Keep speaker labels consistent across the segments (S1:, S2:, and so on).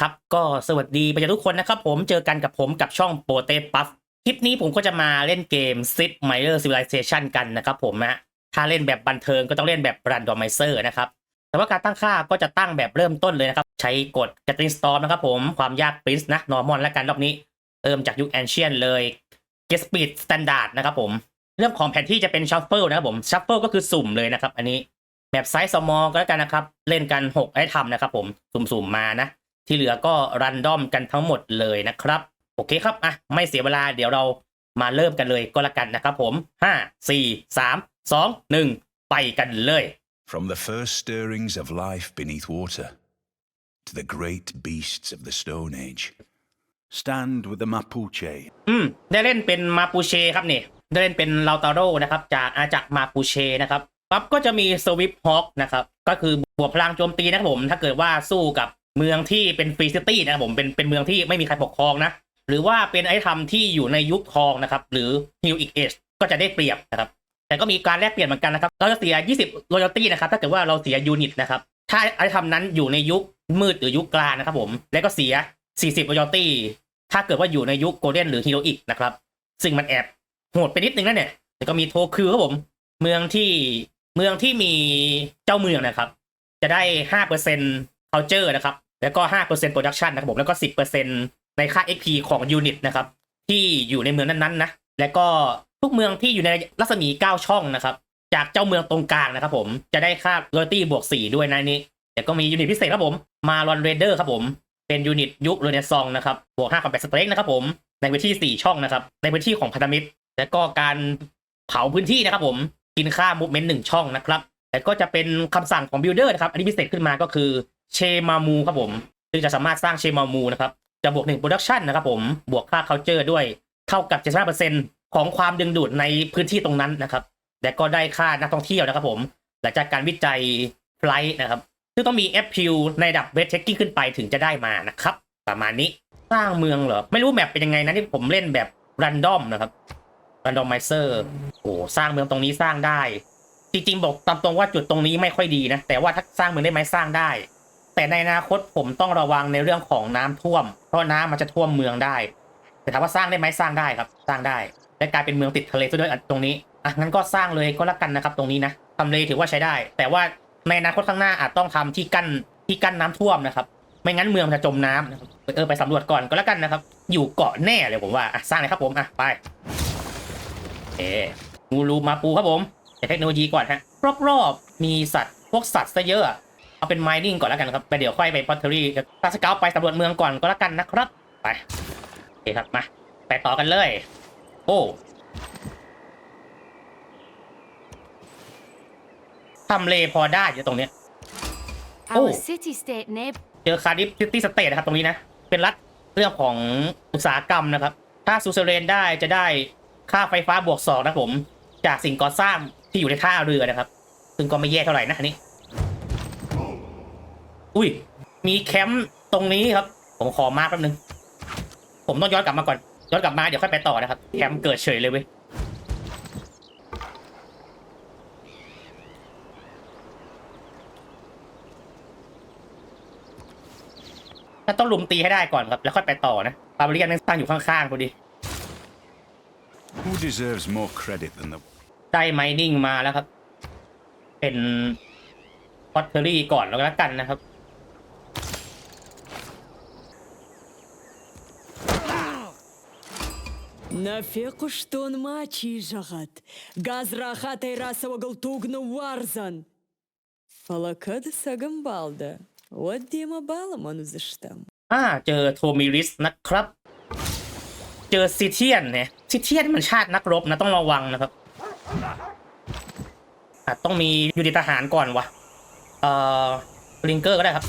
S1: ครับก็สวัสดีไปยังทุกคนนะครับผมเจอกันกับผมกับช่องโปเตปัฟคลิปนี้ผมก็จะมาเล่นเกม Sid Meier Civilization กันนะครับผมนะถ้าเล่นแบบบันเทิงก็ต้องเล่นแบบ Randomizer นะครับ แต่ว่าการตั้งค่าก็จะตั้งแบบเริ่มต้นเลยนะครับ ใช้กด g a t l i n g Storm นะครับผมความยาก Prince นะ Normal และกันรอบนี้ เริ่มจากยุค Ancient เลย Get Speed Standard นะครับผม เรื่องของแผนที่จะเป็น Shuffle นะครับผม Shuffle ก็คือสุ่มเลยนะครับอันนี้แบบไซส์ small ก็แล้วกันนะครับ เล่นกัน6ไอ้ทำนะครับผมสุ่มๆมานะ ที่เหลือก็รันดอมกันทั้งหมดเลยนะครับ โอเคครับอะไม่เสียเวลาเดี๋ยวเรามาเริ่มกันเลยก็แล้วกันนะครับผม 5 4 3 2 1 ไปกันเลย
S2: From the first stirrings of life beneath water to the great beasts of the Stone Age, stand with the Mapuche
S1: อืมได้เล่นเป็นมาปูเชครับนี่ได้เล่นเป็นลาตาโรนะครับ จากอาจากมาปูเชนะครับปั๊บก็จะมีสวิปฮอ k นะครับ ก็คือบวกพลังโจมตีนะครับผม ถ้าเกิดว่าสู้กับ เมืองที่เป็นฟรีซิตี้นะครับผมเป็นเป็นเมืองที่ไม่มีใครปกครองนะ หรือว่าเป็นไอทำที่อยู่ในยุคทองนะครับ หรือฮิวอีกเอชก็จะได้เปรียบนะครับ แต่ก็มีการแลกเปลี่ยนเหมือนกันนะครับ เราจะเสีย 20 royalty นะครับ ถ้าเกิดว่าเราเสียยูนิตนะครับ ถ้าไอทำนั้นอยู่ในยุคมืดหรือยุคกลางนะครับผม แล้วก็เสีย 40 royalty ถ้าเกิดว่าอยู่ในยุคโกลเด้นหรือฮีโรอีกนะครับ ซึ่งมันแอบโหดไปนิดนึงนะเนี่ย แต่ก็มีโทคือครับผม เมืองที่เมืองที่มีเจ้าเมืองนะครับ จะได้ 5% culture นะครับ แล้วก็ 5% production นะครับผมแล้วก็ 10%ในค่า XP ของยูนิตนะครับที่อยู่ในเมืองนั้นๆนะแล้วก็ทุกเมืองที่อยู่ในรัศมี 9 ช่องนะครับ จากเจ้าเมืองตรงกลางนะครับผมจะได้ค่า royalty บวก 4 ด้วยนะนี้แต่ก็มียูนิตพิเศษครับผมมาลอนเรเดอร์ครับผมเป็นยูนิตยุคเรเนซองนะครับบวก5กับแบ s สเตรกนะครับผมในพื้นที่ 4 ช่องนะครับในพื้นที่ของพันธมิตร แล้วก็การเผาพื้นที่นะครับผมกินค่ามูฟเมนต์หนึ่งช่องนะครับแต่ก็จะเป็นคำสั่งของบิลเดอร์นะครับอันนี้พิเศษขึ้นมาก็คือ เชมามูครับผมซึ่งจะสามารถสร้างเชมามูนะครับ จะบวกหนึ่งโปรดักชันนะครับผมบวกค่า culture ด้วยเท่ากับ 75%ของความดึงดูดในพื้นที่ตรงนั้นนะครับและก็ได้ค่านักท่องเที่ยวนะครับผมหลังจากการวิจัยไฟล์นะครับซึ่งต้องมี f p u ในดับเวทเทคกิ้งขึ้นไปถึงจะได้มานะครับ ประมาณนี้สร้างเมืองเหรอ ไม่รู้แมปเป็นยังไงนะที่ผมเล่นแบบรันดอมนะครับรันดอมไมเซอร์โอ้สร้างเมืองตรงนี้สร้างได้ จริงๆบอกตามตรงว่าจุดตรงนี้ไม่ค่อยดีนะ แต่ว่าถ้าสร้างเมืองได้ไหมสร้างได้ แต่ในอนาคตผมต้องระวังในเรื่องของน้ำท่วม เพราะน้ำมันจะท่วมเมืองได้ แต่ถามว่าสร้างได้ไหมสร้างได้ครับ สร้างได้ และกลายเป็นเมืองติดทะเลซะด้วยตรงนี้อะงั้นก็สร้างเลยก็แล้วกันนะครับ ตรงนี้นะทำเลถือว่าใช้ได้ แต่ว่าในอนาคตข้างหน้าอาจต้องทำที่กั้นที่กั้นน้ำท่วมนะครับ ไม่งั้นเมืองมันจะจมน้ำนะครับเออไปสำรวจก่อนก็แล้วกันนะครับ อยู่เกาะแน่เลยผมว่าอะสร้างเลยครับผมอะไปเอ๊งูรูมาปูครับผมใช้เทคโนโลยีก่อนฮะรอบๆมีสัตว์พวกสัตว์ซะเยอะ เอาเป็นไมนิ่งก่อนแล้วกันครับไปเดี๋ยวค่อยไปพอตเทอรี่ตาสเกลไปสำรวจเมืองก่อนก็แล้วกันนะครับไปโอเคครับมาไปต่อกันเลย โอ้ทำเลพอได้อยู่ตรงเนี้ย
S3: Our
S1: Oh.
S3: city state neighbor
S1: เจอคาร์ดิฟซิตี้สเตทนะครับตรงนี้นะ เป็นรัฐเรื่องของอุตสาหกรรมนะครับ ถ้าซูเซเรนได้จะได้ค่าไฟฟ้าบวกสองนะครับผม จากสิ่งก่อสร้างที่อยู่ในท่าเรือนะครับ ซึ่งก็ไม่แย่เท่าไหร่นะอันนี้ อุ้ย มีแคมป์ตรงนี้ครับ ผมขอมาแป๊บนึง ผมต้องย้อนกลับมาก่อน ย้อนกลับมาเดี๋ยวค่อยไปต่อนะครับ แคมป์เกิดเฉยเลยเว้ย ถ้าต้องลุมตีให้ได้ก่อนครับ แล้วค่อยไปต่อนะบาบาเรียนนั่งสร้างอยู่ข้างๆพอดี
S2: Who deserves more credit than the
S1: ได้ไมนิ่งมาแล้วครับ เป็นพอตเทอรี่ก่อนแล้วกันนะครับ
S4: Нафеку штон мачи жагат. Газ рахатай расава галтугну варзан. Фалакад сагамбалда. Вот дема балам он заштам.
S1: อ่า เจอโทมิริสนะครับ เจอซิเทียนเนี่ยซิเทียนมันชาตินักรบนะต้องระวังนะครับอาจต้องมียูนิตทหารก่อนวะเอ่อลิงเกอร์ก็ได้ครับ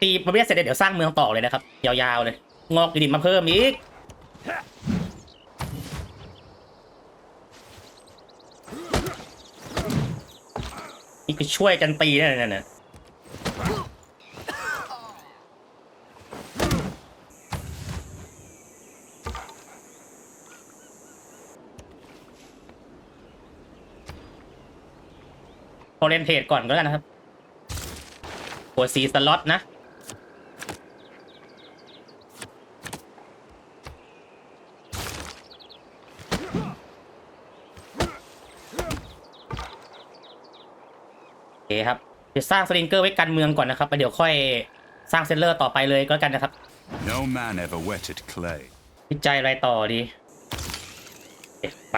S1: ตีบาเรียเสร็จเดี๋ยวสร้างเมืองต่อเลยนะครับ ยาวๆเลย งอกยูนิตมาเพิ่มอีก นี่คือช่วยกันตีนั่นน่ะพอเล่นเทรดก่อนก็แล้วนนะครับหัวสีสล็อตนะ เคครับ เดี๋ยวสร้างสลิงเกอร์ไว้กันเมืองก่อนนะครับแล้วเดี๋ยวค่อยสร้างเซนเลอร์ต่อไปเลยก็แล้วกันนะครับ
S2: No man ever wetted clay.
S1: วิจัยอะไรต่อดีเอ๊ะไป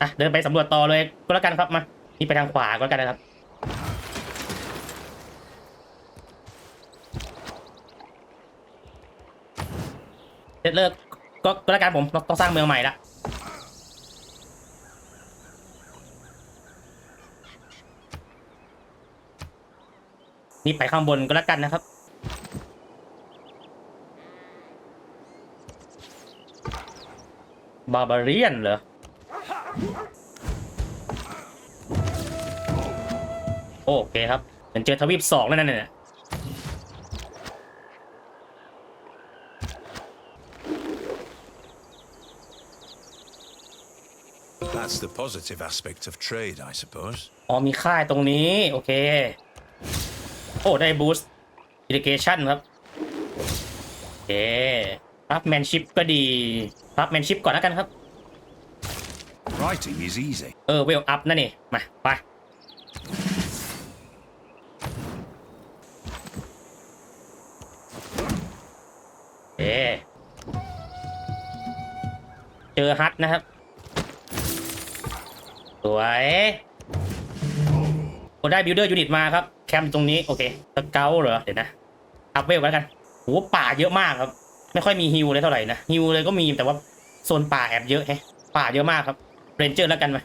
S1: อะเดินไปสำรวจต่อเลยก็แล้วกันครับมานี่ไปทางขวาก็แล้วกันนะครับ เสร็จเลิกก็ก็แล้วกันผมต้องต้องสร้างเมืองใหม่ละ นี่ไปข้างบนก็แล้วกันนะครับ บาบาเรียนเหรอ โอเคครับเหมือนเจอทวีปสองแล้วนั่นน่ะ
S2: That's the positive aspect of trade, I suppose.
S1: อ๋อมีค่ายตรงนี้ โอเค โอ้ได้บูสต์อิริเกชันครับโอเคครับแมนชิพก็ดีครับแมนชิพก่อนแล้วกันครับ
S2: Writing is easy.
S1: เออเวลอัพนั่นนี่มาไปเอเจอฮัทนะครับ สวยโอ้ได้บิลเดอร์ยูนิตมาครับ แคมป์ตรงนี้โอเคสเกลเหรอเดี๋ยวนะอัพเวลไว้กันโหป่าเยอะมากครับ ไม่ค่อยมีฮิวเลยเท่าไหร่นะฮิวเลยก็มีแต่ว่าโซนป่าแอบเยอะแฮะป่าเยอะมากครับเรนเจอร์แล้วกันมา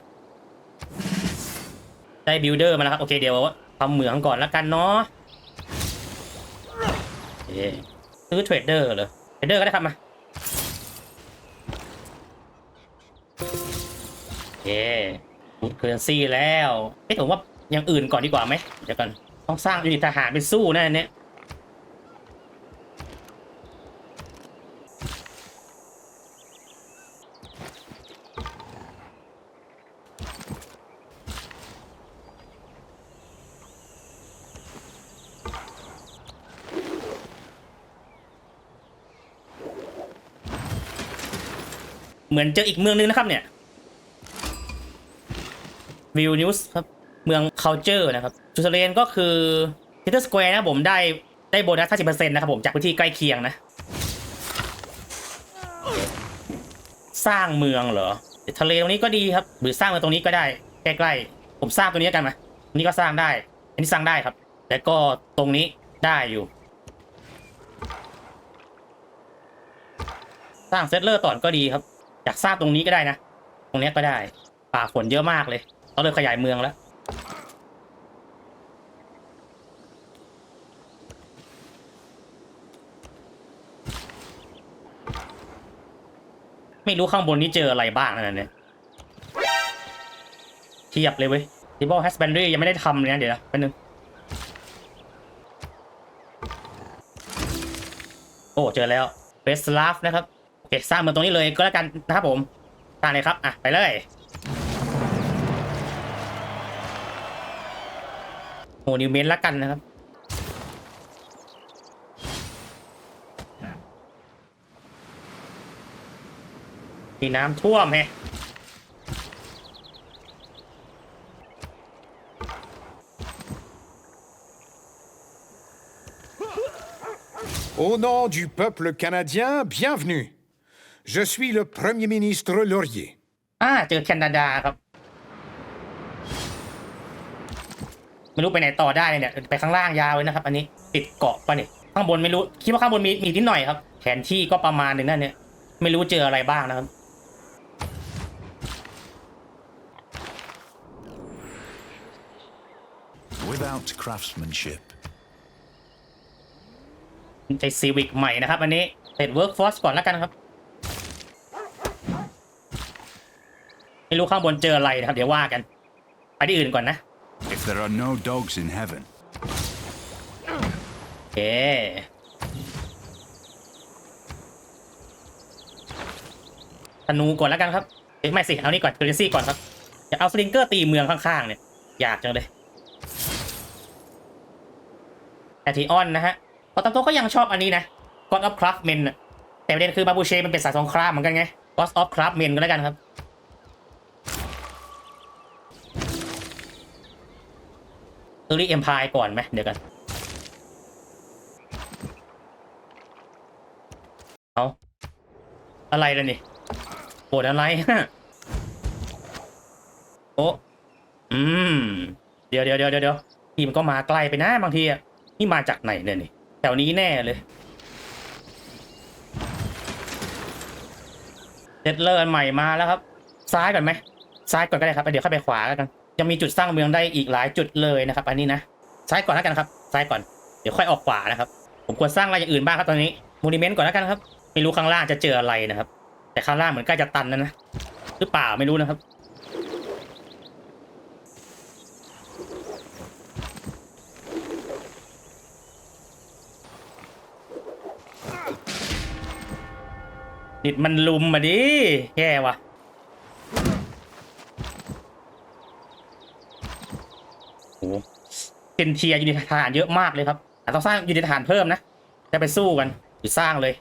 S1: ได้บิลเดอร์มาแล้วครับโอเคเดี๋ยวทำเหมืองก่อนแล้วกันเนาะซื้อเทรดเดอร์เหรอเทรดเดอร์ก็ได้ครับมาโอเคบูทเคอร์เรนซีแล้วเอ๊ะผมว่าอย่างอื่นก่อนดีกว่าไหมเดี๋ยวกัน ต้องสร้างยูนิตทหารเป็นสู้แน่เนี่ยเหมือนเจออีกเมืองนึงนะครับเนี่ยวิวนิวส์ครับ เมือง culture นะครับจูเซเลนก็คือทิเตอร์สแควร์นะผมได้ได้โบนัส 50%นะครับผม จากพื้นที่ใกล้เคียงนะ สร้างเมืองเหรอ ทะเลตรงนี้ก็ดีครับ หรือสร้างเมืองตรงนี้ก็ได้ ใกล้ๆ ผมสร้างตัวนี้กันมาอันนี้ก็สร้างได้ อันนี้สร้างได้ครับ แล้วก็ตรงนี้ได้อยู่ สร้างเซตเลอร์ต่อนก็ดีครับ อยากสร้างตรงนี้ก็ได้นะ ตรงนี้ก็ได้ ป่าฝนเยอะมากเลยต้องเลยขยายเมืองแล้ว ไม่รู้ข้างบนนี้เจออะไรบ้างนะเนี่ยเทียบเลยเว้ยทิบอลแฮสแบนดรียังไม่ได้ทำเลยนะ เดี๋ยวนะแป๊บนึง โอ้ เจอแล้วเบสลาฟนะครับ โอเค สร้างเมืองตรงนี้เลยก็แล้วกันนะครับผมสร้างเลยครับ อะ ไปเลยโมนิวเมนต์ละกันนะครับ มีน้ำท่วมแฮะ
S5: Au nom du peuple canadien, bienvenue. Je suis le Premier ministre Laurier.
S1: อ่าเจอแคนาดาครับไม่รู้ไปไหนต่อได้เลยเนี่ยไปข้างล่างยาวเลยนะครับ อันนี้ติดเกาะปะเนี่ยข้างบนไม่รู้คิดว่าข้างบนมีมีนิดหน่อยครับแผนที่ก็ประมาณหนึ่งนั่นเนี่ยไม่รู้เจออะไรบ้างนะครับ
S2: Without craftsmanship,
S1: ใจซีวิกใหม่นะครับ อันนี้เสร็จเวิร์กฟอร์สก่อนแล้วกันครับ ไม่รู้ข้างบนเจออะไรนะครับ เดี๋ยวว่ากัน ไปที่อื่นก่อนนะ
S2: if there are no dogs in heaven,
S1: โอเคธนูก่อนแล้วกันครับ เอ้ยไม่สิ เอานี่ก่อนเกรซี่ก่อนครับ จะเอาสลิงเกอร์ตีเมืองข้างๆเนี่ย อยากจังเลย แอทีออนนะฮะพอตามตัวก็ยังชอบอันนี้นะ God of Craftmen แต่ประเด็นคือบาบูเชมันเป็นสายสงครามเหมือนกันไง God of Craftmen ก็แล้วกันครับอรี่เอ็มพายก่อนไหมเดี๋ยวกัน เอาอะไรล่ะนี่โกรธอะไรฮะโอ้อืม เดี๋ยวเดี๋ยวเดี๋ยวเดี๋ยวทีมนก็มาไกลไปนะบางทีอะ นี่มาจากไหนเนี่ยนี่แถวนี้แน่เลยเดดเลอร์ใหม่มาแล้วครับ ซ้ายก่อนไหมซ้ายก่อนก็ได้ครับเดี๋ยวค่อยไปขวาแล้วกันจะมีจุดสร้างเมืองได้อีกหลายจุดเลยนะครับ อันนี้นะซ้ายก่อนแล้วกันครับ ซ้ายก่อนเดี๋ยวค่อยออกขวานะครับ ผมควรสร้างอะไรอย่างอื่นบ้างครับตอนนี้มูนิเมนต์ก่อนแล้วกันครับ ไม่รู้ข้างล่างจะเจออะไรนะครับ แต่ข้างล่างเหมือนใกล้จะตันแล้วนะหรือเปล่าไม่รู้นะครับ นิดมันลุมมาดิแย่วะโอ้เซนเทียยูนิตทารเยอะมากเลยครับอาจต้องสร้างยูนิตทารเพิ่มนะจะไปสู้กันหรือสร้างเลย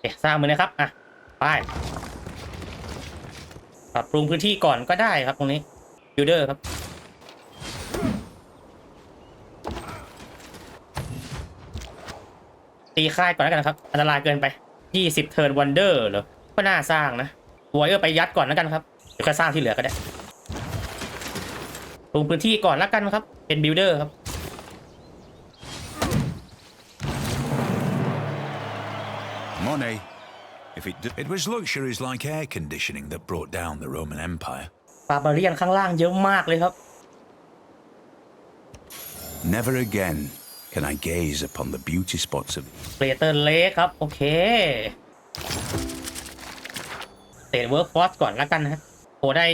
S1: โอเสร้างมือนะครับอะไปปรับปรุงพื้นที่ก่อนก็ได้ครับตรงนี้บิลเดอร์ครับ ตีค่ายก่อนแล้วกันนะครับ อันตรายเกินไป 20 เทิร์นวันเดอร์เหรอก็น่าสร้างนะวอเออร์ไปยัดก่อนแล้วกันครับ เดี๋ยวค่อยสร้างที่เหลือก็ได้ปรุงพื้นที่ก่อนแล้วกันครับ เป็นบิลเดอร์ครับ
S2: Monet, if it d- it was luxuries like air conditioning that brought down the Roman Empire.
S1: บาบาเรียนข้างล่างเยอะมากเลยครับ
S2: Never again can I gaze upon the beauty spots of
S1: เ a เตอร์เลครับ โอเคเตะเวิร์กฟอร์สก่อนแล้วกันนะโอ้ได้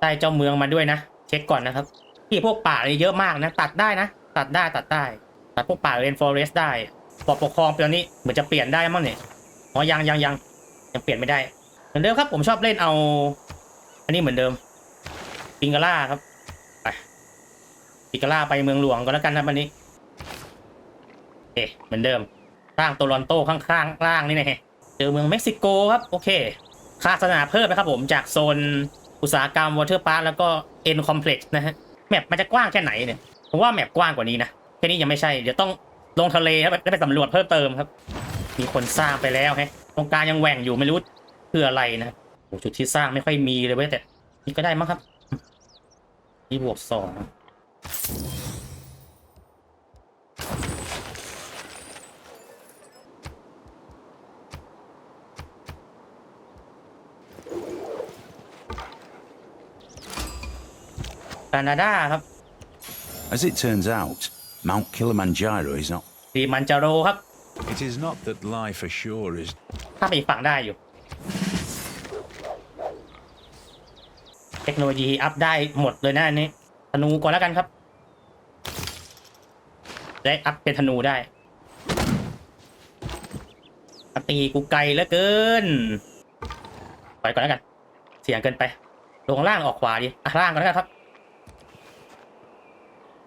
S1: ได้เจ้าเมืองมาด้วยนะ เช็คก่อนนะครับ ที่พวกป่าอะไรเยอะมากนะ ตัดได้นะ ตัดได้ตัดได้ตัดพวกป่าเรนฟอเรสได้ปอบปกครองตอนนี้เหมือนจะเปลี่ยนได้มั้งเนี่ยอ๋อยังยังยังยังเปลี่ยนไม่ได้ เหมือนเดิมครับ ผมชอบเล่นเอา อันนี้เหมือนเดิมปิงกาล่าครับไปปิงกาล่าไปเมืองหลวงก็แล้วกันนะวันนี้ เคเหมือนเดิมสร้างโตลอนโตข้างๆล่างนี่นะเจอเมืองเม็กซิโกครับโอเค ค่าสนาเพิ่มนะครับผมจากโซนอุตสาหกรรมวอเตอร์พาร์คแล้วก็เอ็นคอมเพล็กซ์นะฮะแมปมันจะกว้างแค่ไหนเนี่ยผมว่าแมปกว้างกว่านี้นะแค่นี้ยังไม่ใช่เดี๋ยวต้องลงทะเลครับแล้วไปสำรวจเพิ่มเติมครับ มีคนสร้างไปแล้วฮะตรงกลางยังแหว่งอยู่ไม่รู้คืออะไรนะโอ้จุดที่สร้างไม่ค่อยมีเลยเว้ยแต่นี่ก็ได้มั้งครับนี่บวกสอง แคนาดาครับ
S2: As it turns out, Mount Kilimanjaro is not
S1: ดีมันจาโรครับ
S2: It is not that life ashore is
S1: ถ้าไปอีกฝั่งได้อยู่ เทคโนโลยีอัพได้หมดเลยนะอันนี้ธนูก่อนแล้วกันครับ ได้อัพเป็นธนูได้อะตีกูไกลเหลือเกินไปก่อนแล้วกัน เสียงเกินไป ลงล่างออกขวาดิอะล่างก่อนแล้วกันครับเ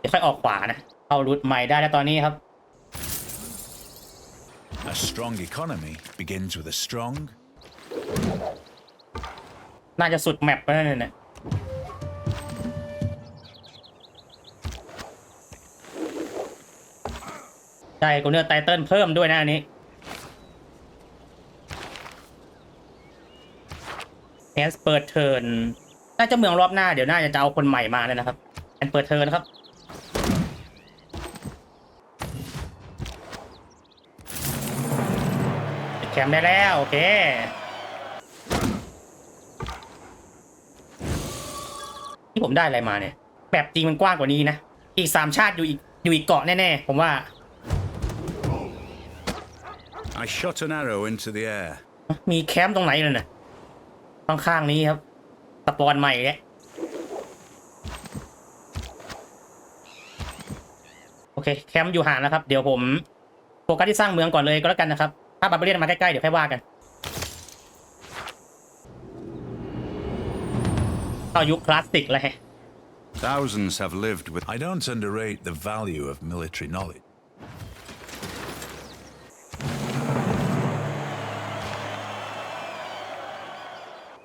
S1: ดี๋ยวค่อยออกขวานะเอารูทใหม่ได้แล้วตอนนี้ครับ
S2: a strong economy begins with a strong
S1: น่าจะสุดแมปแล้วเนี่ยนะใช่กูเนื้อไตเติลเพิ่มด้วยนะอันนี้แอนเปิดเทิร์นน่าจะเมืองรอบหน้าเดี๋ยวน่าจะจะเอาคนใหม่มาเลยนะครับแอนเปิดเทิร์นครับ แคมป์ได้แล้ว โอเค ที่ผมได้อะไรมาเนี่ย แบบจริงมันกว้างกว่านี้นะ อีกสามชาติอยู่อีกอยู่อีกเกาะแน่ๆ ผมว่า
S2: I shot an arrow into the air.
S1: มีแคมป์ตรงไหนเลยนะข้างๆนี้ครับสปอนใหม่เนี่ยโอเค แคมป์อยู่ห่างนะครับ เดี๋ยวผมโฟกัสที่สร้างเมืองก่อนเลยก็แล้วกันนะครับ ถ้าบาร์เบเรียนมาใกล้ๆเดี๋ยวค่อยว่ากันเข้ายุคคลาสสิกเลย
S2: Thousands have lived with. I don't underrate the value of military knowledge.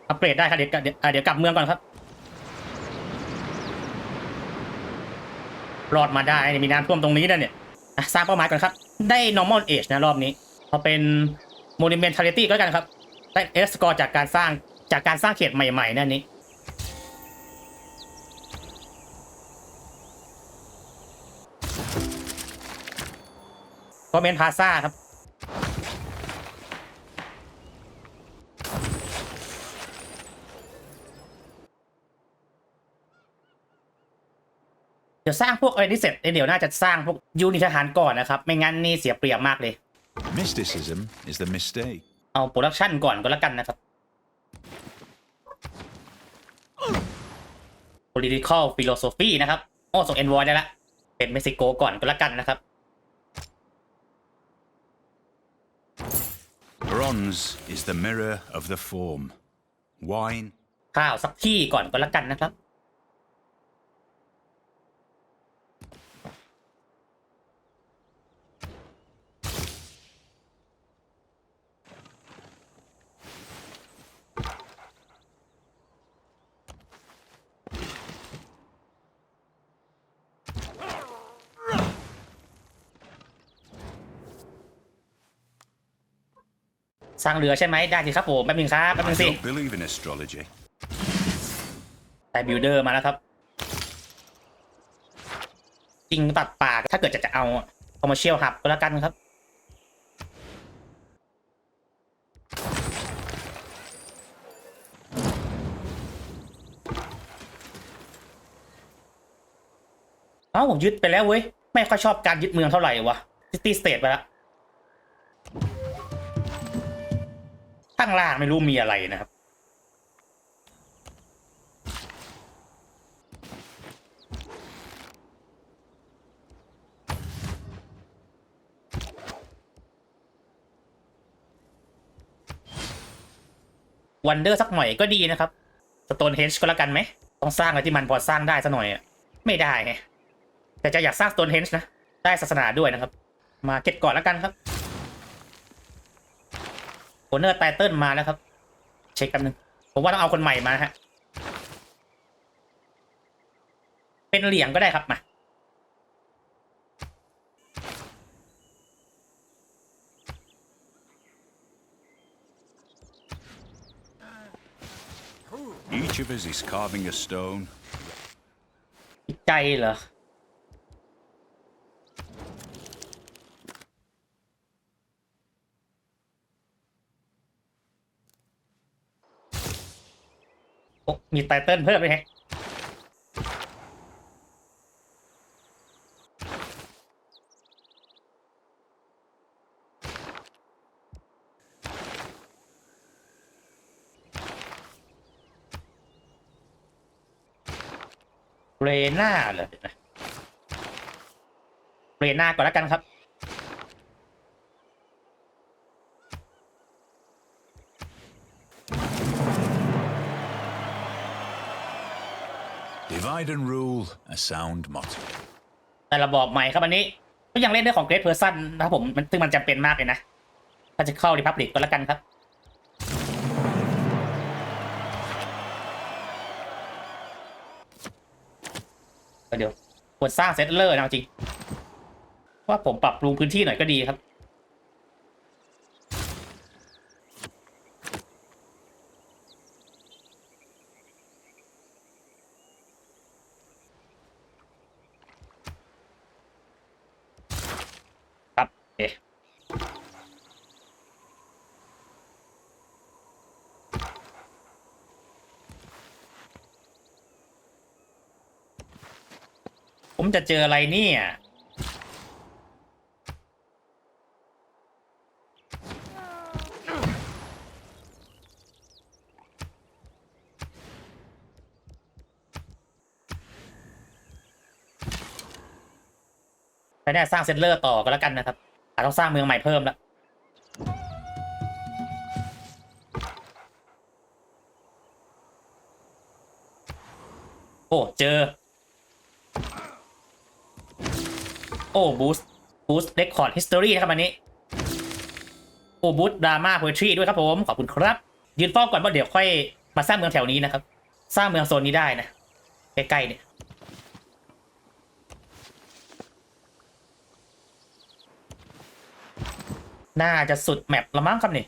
S1: อัปเกรดได้ครับเดี๋ยวเดี๋ยวอะเดี๋ยวกลับเมืองก่อนครับ รอดมาได้มีน้ำท่วมตรงนี้นะเนี่ยอะสร้างเป้าหมายก่อนครับ ได้ normal age นะรอบนี้ พอเป็น monumentality ก็แล้วกันครับได้ S score จากการสร้างจากการสร้างเขตใหม่ๆนั่นนี้ก็เมนพาซ่าครับเดี๋ยวสร้างพวกอะไรที่เสร็จเดี๋ยวน่าจะสร้างพวกยูนิตทหารก่อนนะครับ ไม่งั้นนี่เสียเปรียบมากเลย
S2: Mysticism is the mistake.
S1: เอาโปรดักชันก่อนก็แล้วกันนะครับ political philosophy นะครับโอ้ส่ง envoy ได้ละ เป็นเม็กซิโกก่อนก็แล้วกันนะครับ
S2: Bronze is the mirror of the form. Wine
S1: ข้าวสักที่ก่อนก็แล้วกันนะครับ สร้างเรือใช่ไหมได้สิครับผมแป๊บนึงครับแป๊บ
S2: I
S1: นึงสิ
S2: don't believe in astrology.
S1: แต่บิลเดอร์มาแล้วครับ จริงตัดป่าถ้าเกิดจะจะเอาคอมเมอร์เชียลหับก็แล้วกันครับ เอ้ายึดไปแล้วเว้ย ไม่ค่อยชอบการยึดเมืองเท่าไหร่วะซิตี้สเตทไปแล้ว ข้างล่างไม่รู้มีอะไรนะครับ วันเดอร์สักหน่อยก็ดีนะครับ สโตนเฮนจ์ก็แล้วกันไหม ต้องสร้างอะไรที่มันพอสร้างได้สักหน่อยอะไม่ได้ไงแต่จะอยากสร้างสโตนเฮนจ์นะ ได้ศาสนาด้วยนะครับ มาเก็ตก่อนแล้วกันครับ โอเนอร์ไตเติลมาแล้วครับ เช็คกันหนึ่งผมว่าต้องเอาคนใหม่มาฮะ เป็นเหลี่ยงก็ได้ครับมา
S2: Each of us is carving a stone.
S1: ใจเหรอ มีไตเติ้ลเพิ่มไหมฮะเรน่าเหรอเดี๋ยนะเรน่าก่อนแล้วกันครับ
S2: Divide and rule, a sound motto.
S1: แต่ระบอบใหม่ครับอันนี้ก็ยังเล่นด้ของเกร t เพอร์ซันนะครับผมมันซึ่งมันจำเป็นมากเลยนะ ถ้าจะเข้าริพับลิกก็แล้วกันครับ เดี๋ยวควรสร้างเซตเลอร์นะจริง ว่าผมปรับปรุงพื้นที่หน่อยก็ดีครับ จะเจออะไรเนี่ยแต่เนี่ยสร้างเซตเลอร์ต่อก็แล้วกันนะครับอาจต้องสร้างเมืองใหม่เพิ่มแล้วโอ้ เจอ โอ้บูสต์บูสต์เรคคอร์ดฮิสตอรี่นะครับวันนี้ โอ้บูสต์ดราม่าเพอร์ทรีด้วยครับผม ขอบคุณครับยืนฟอกก่อนว่าเดี๋ยวค่อยมาสร้างเมืองแถวนี้นะครับ สร้างเมืองโซนนี้ได้นะ ใกล้ๆเนี่ยน่าจะสุดแมปละมั้งครับนี่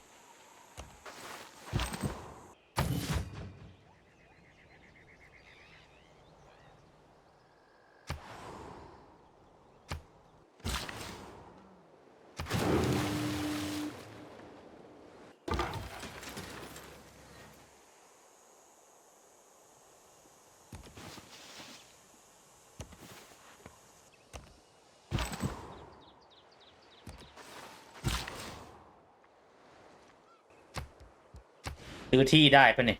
S1: ซื้อที่ได้ปะเนี่ย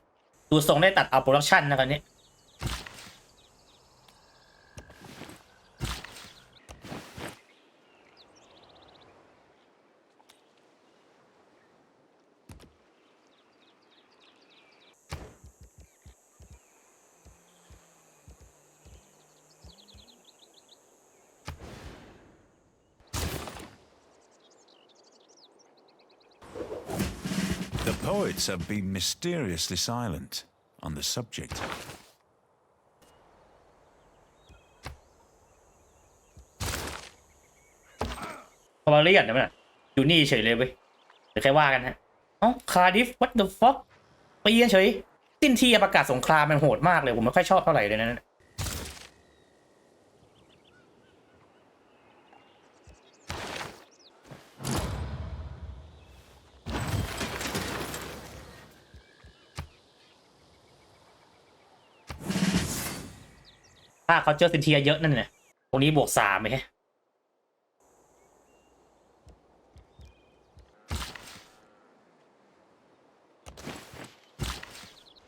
S1: ดูทรงได้ตัดเอาโปรดักชันนะครับนี่
S2: The poets have been mysteriously silent on the subject.
S1: พอมาเรียนนะมันอยู่นี่เฉยเลยเว้ยเดี๋ยวใครว่ากันฮะเอ้าคาดิฟ what the fuck ไปเยียนเฉย สิ้นที่ประกาศสงครามมันโหดมากเลย ผมไม่ค่อยชอบเท่าไหร่เลยนะ ถ้าเขาเจอสินเทียเยอะนั่นเนี่ยตรงนี้บวกสามไหมฮะ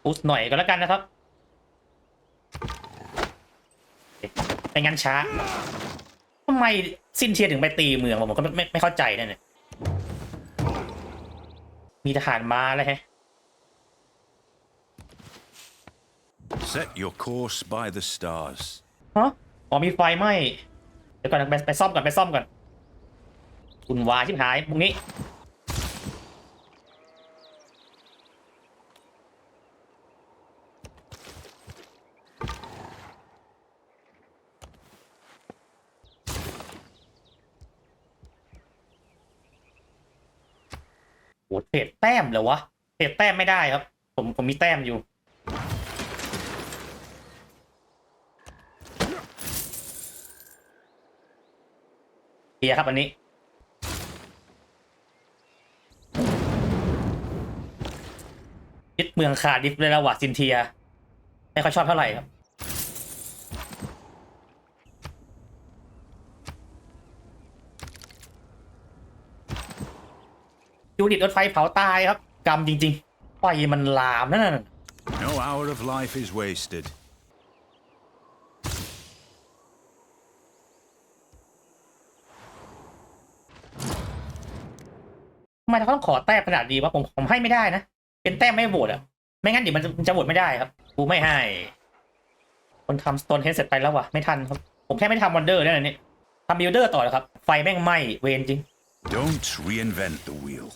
S1: พุชหน่อยก็แล้วกันนะครับไม่งั้นช้าทำไมซินเทียถึงไปตีเมืองผมก็ไม่ไม่เข้าใจนั่นเนี่ยมีทหารมาแล้วฮะ
S2: Set your course by the stars.
S1: ฮะอ๋อมีไฟไหมเดี๋ยวก่อนไปไปซ่อมก่อนไปซ่อมก่อนคุณวาชิบหายพวกนี้ โหเทรดแต้มเหรอวะเทรดแต้มไม่ได้ครับ ผมผมมีแต้มอยู่ เฮียครับอันนี้ยึดเมืองคาร์ดิฟเลยละว่ะซินเทียไม่ค่อยชอบเท่าไหร่ครับยูนิตรถไฟเผาตายครับ กรรมจริงๆไฟมันลามนั่นน่ะ
S2: No hour of life is wasted.
S1: ทำไมเราต้องขอแต้มขนาดดีวะผมผมให้ไม่ได้นะ เป็นแต้มไม่โหวตอะ ไม่งั้นเดี๋ยวมันจะมันจะโหวตไม่ได้ครับ กูไม่ให้ คนทำสโตนเฮดเสร็จไปแล้ววะไม่ทันครับ ผมแค่ไม่ได้ทำวันเดอร์นั่นนี่ทำบิลเดอร์ต่อแล้วครับ ไฟแม่งไหม้เวรจริง
S2: Don't reinvent the wheel.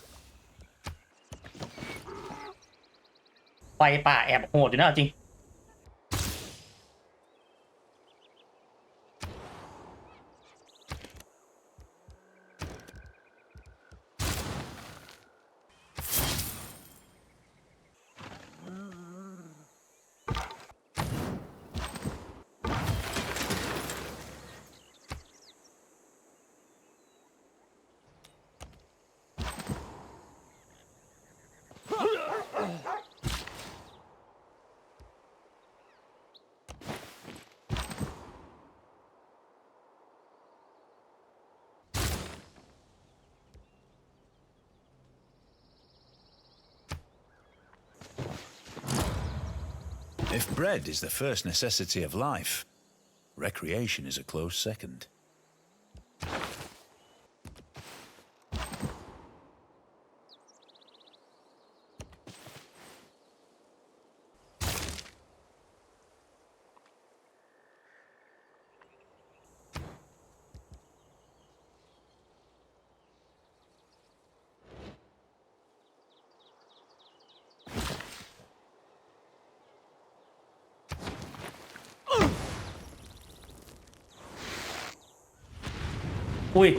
S1: ไฟป่าแอบโหดอยู่นะเอาจริง
S2: bread is the first necessity of life, recreation is a close second. ุ้
S1: ย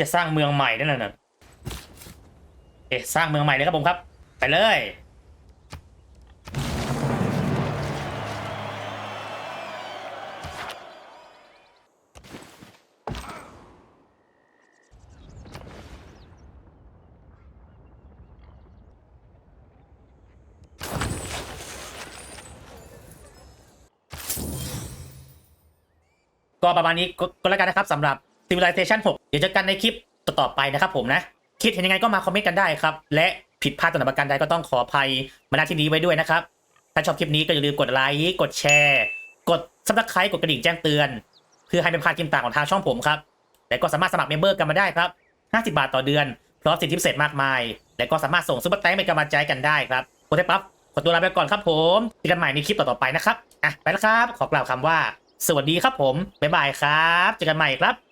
S1: จะสร้างเมืองใหม่นั่นน่ะเอ๊ะสร้างเมืองใหม่เลยครับผมครับ ไปเลย ก็ประมาณนี้ก็แล้วกันนะครับสำหรับ Civilization 6 เดี๋ยวเจอกันในคลิปต่อไปนะครับผมนะ คิดเห็นยังไงก็มาคอมเมนต์กันได้ครับ และผิดพลาดตรงไหนประการใดก็ต้องขออภัยมาณที่นี้ไว้ด้วยนะครับ ถ้าชอบคลิปนี้ก็อย่าลืมกดไลค์กดแชร์ กด subscribe กดกระดิ่งแจ้งเตือน เพื่อให้ไม่พลาดคลิปต่างของทางช่องผมครับและก็สามารถสมัครเมมเบอร์กันมาได้ครับ 50 บาทต่อเดือนพร้อมสิทธิพิเศษมากมาย และก็สามารถส่งซุปเปอร์แตงเป็นกำลังใจกันได้ครับกดได้ปั๊บขอตัวลาไปก่อนครับผมเจอกันใหม่ในคลิปต่อๆไปนะครับอะไปแล้วครับ ขอกล่าวคำว่า สวัสดีครับผม บ๊ายบายครับ เจอกันใหม่ครับ